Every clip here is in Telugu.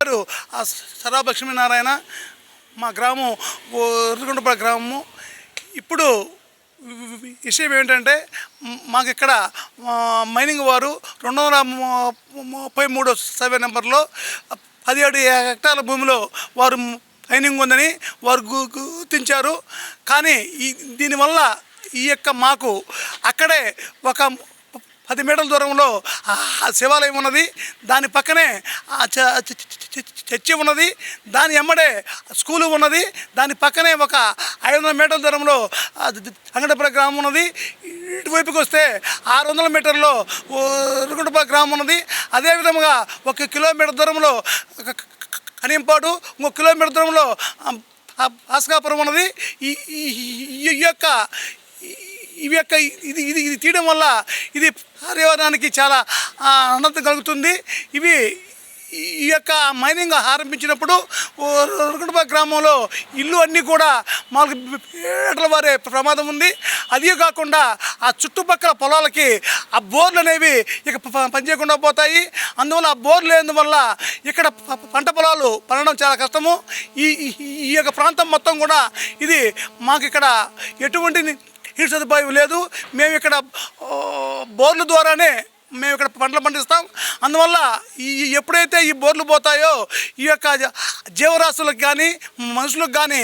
గారు ఆ సరా లక్ష్మీనారాయణ మా గ్రామం ఎర్రగొండపల్లి గ్రామము. ఇప్పుడు విషయం ఏంటంటే మాకు ఇక్కడ మైనింగ్ వారు రెండు వందల ముప్పై మూడు సర్వే నెంబర్లో పదిహేడు హెక్టార్ల భూమిలో వారు మైనింగ్ ఉందని వారు గుర్తించారు. కానీ ఈ దీనివల్ల ఈ యొక్క మాకు అక్కడే ఒక పది మీటర్ల దూరంలో శివాలయం ఉన్నది. దాని పక్కనే చర్చి ఉన్నది దాని ఎమ్మడే స్కూలు ఉన్నది దాని పక్కనే ఒక ఐదు వందల మీటర్ల దూరంలో ఆ గ్రామం ఉన్నది. ఇటువైపుకి వస్తే ఆరు వందల మీటర్లో రుగుంటపల్లి గ్రామం ఉన్నది. అదేవిధంగా ఒక కిలోమీటర్ దూరంలో కనింపాడు ఇంకో కిలోమీటర్ దూరంలో ఆ, ఉన్నది. ఈ ఈ- ఈ యొక్క ఇవి యొక్క ఇది ఇది ఇది తీయడం వల్ల ఇది పర్యావరణానికి చాలా ఆనందం కలుగుతుంది. ఇవి ఈ యొక్క మైనింగ్ ఆరంభించినప్పుడు రుకుటుంబ గ్రామంలో ఇల్లు అన్నీ కూడా మాకు పేటల వారే ప్రమాదం ఉంది. అదే కాకుండా ఆ చుట్టుపక్కల పొలాలకి ఆ బోర్లు అనేవి ఇక పనిచేయకుండా పోతాయి. అందువల్ల ఆ బోర్లు లేనందువల్ల ఇక్కడ పంట పొలాలు పండడం చాలా కష్టము. ఈ ఈ- యొక్క ప్రాంతం మొత్తం కూడా ఇది మాకు ఇక్కడ ఎటువంటి నీటి సదుపాయం లేదు. మేము ఇక్కడ బోర్ల ద్వారానే మేము ఇక్కడ పంటలు పండిస్తాం. అందువల్ల ఈ ఎప్పుడైతే ఈ బోర్లు పోతాయో ఈ యొక్క జీవరాశులకు కానీ మనుషులకు కానీ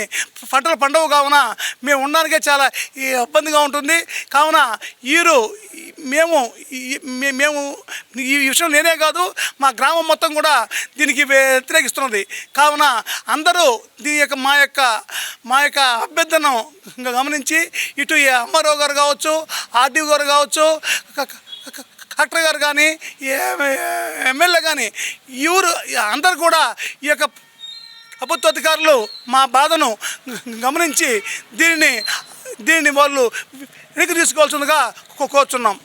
పంటలు పండవు కావున మేము ఉండడానికే చాలా ఈ ఇబ్బందిగా ఉంటుంది. కావున వీరు మేము మే- మేము ఈ విషయం నేనే కాదు మా గ్రామం మొత్తం కూడా దీనికి వ్యతిరేకిస్తున్నది. కావున అందరూ దీని యొక్క మా యొక్క మా యొక్క అభ్యర్థనను గమనించి ఇటు ఈ అమ్మారావు గారు కావచ్చు ఆర్డీఓ గారు కావచ్చు కలెక్టర్ గారు కానీ ఎమ్మెల్యే కానీ ఎవరు అందరు కూడా ఈ యొక్క ప్రభుత్వ అధికారులు మా బాధను గమనించి దీనిని దీనిని వాళ్ళు వెనక్కి తీసుకోవాల్సిందిగా కోరుచున్నాం.